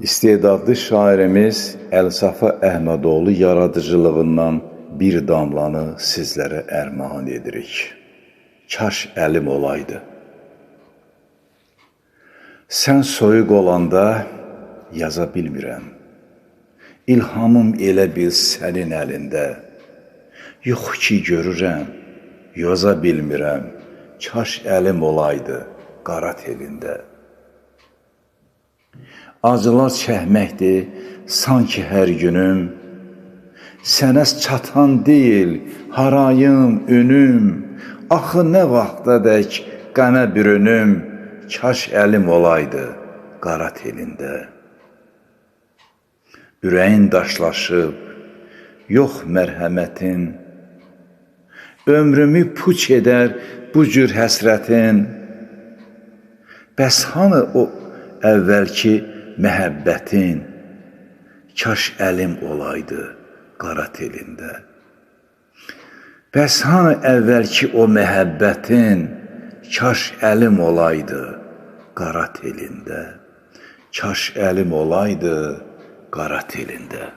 İstedadlı şairimiz Əlsafa Əhmədoğlu yaradıcılığından bir damlanı sizlərə ərmağan edirik. Kaş əlim olaydı. Sən soyuq olanda yaza bilmirəm. İlhamım elə bil sənin əlində. Yox ki görürəm, yoza bilmirəm. Kaş əlim olaydı qara telində. Acılar çəkməkdir sanki hər günüm. Sənə çatan deyil harayım, ünüm. Axı nə vaxtadək qana bürünüm. Kaş əlim olaydı qara telində. Ürəyin daşlaşıb, yox mərhəmətin. Ömrümü puç edər bu cür həsrətin. Bəs hanı o əvvəlki məhəbbətin? Kaş əlim olaydı qara telində. Bəs hanı əvvəlki o məhəbbətin? Kaş əlim olaydı qara telində. Kaş əlim olaydı qara telində.